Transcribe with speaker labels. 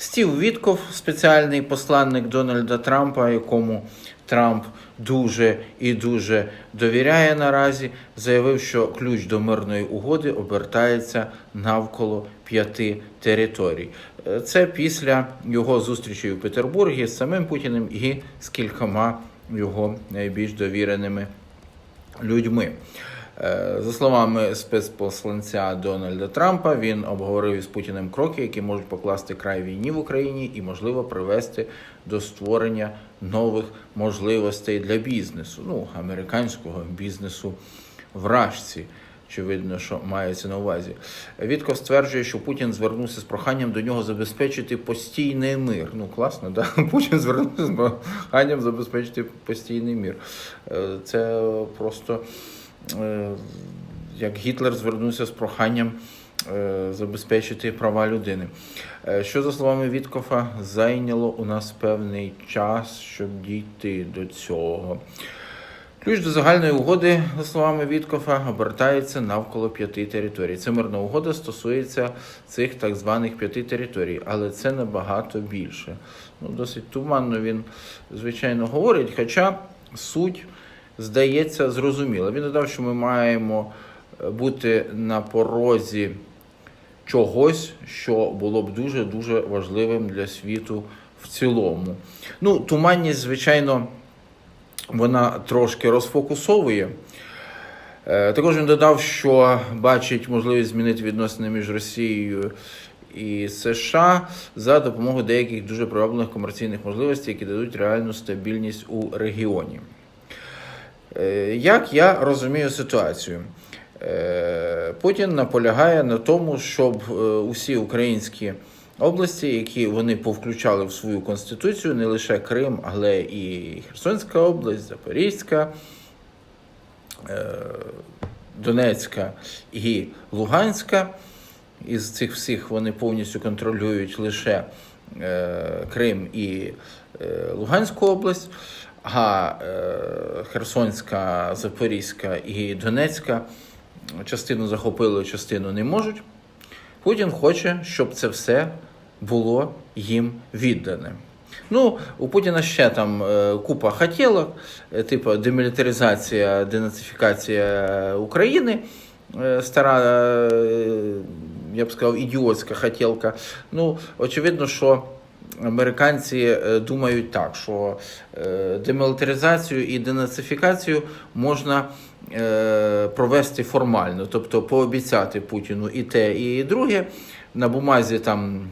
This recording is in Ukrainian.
Speaker 1: Стів Вітков, спеціальний посланник Дональда Трампа, якому Трамп дуже і дуже довіряє наразі, заявив, що ключ до мирної угоди обертається навколо п'яти територій. Е, Це після його зустрічі у Петербургі з самим Путіним і з кількома його найбільш довіреними людьми. Е, За словами спецпосланця Дональда Трампа, він обговорив із Путіним кроки, які можуть покласти край війні в Україні і, можливо, привести до створення нових можливостей для бізнесу, ну американського бізнесу в Рашці. Очевидно, що мається на увазі. Вітков стверджує, що Путін звернувся з проханням до нього забезпечити постійний мир. Ну, класно, да? Путін звернувся з проханням забезпечити постійний мир. Е, Це просто як Гітлер звернувся з проханням е, забезпечити права людини. Е, Що, за словами Віткофа, зайняло у нас певний час, щоб дійти до цього. Ключ до загальної угоди, за словами Віткофа, обертається навколо п'яти територій. Це мирна угода стосується цих так званих п'яти територій, але це набагато більше. Ну, досить туманно він, звичайно, говорить, хоча суть, здається, зрозуміла. Він додав, що ми маємо е, бути на порозі чогось, що було б дуже-дуже важливим для світу в цілому. Ну, туманність, звичайно вона трошки розфокусовує. Е, Також він додав, що бачить можливість змінити відносини між Росією і США за допомогою деяких дуже привабливих комерційних можливостей, які дадуть реальну стабільність у регіоні. Е, Як я розумію ситуацію? Е, Путін наполягає на тому, щоб е, усі українські області, які вони повключали в свою конституцію, не лише Крим, але і Херсонська область, Запорізька, Донецька і Луганська. Із цих всіх вони повністю контролюють лише Крим і Луганську область, а е, Херсонська, Запорізька і Донецька частину захопили, частину не можуть. Путін хоче, щоб це все було їм віддане. Ну, у Путіна ще там е, купа хотілок, е, типу демілітаризація, денацифікація України, стара, я б сказав, ідіотська хотілка. Ну, очевидно, що американці е, думають так, що е, демілітаризацію і денацифікацію можна е, провести формально, тобто пообіцяти Путіну і те, і друге. На бумазі там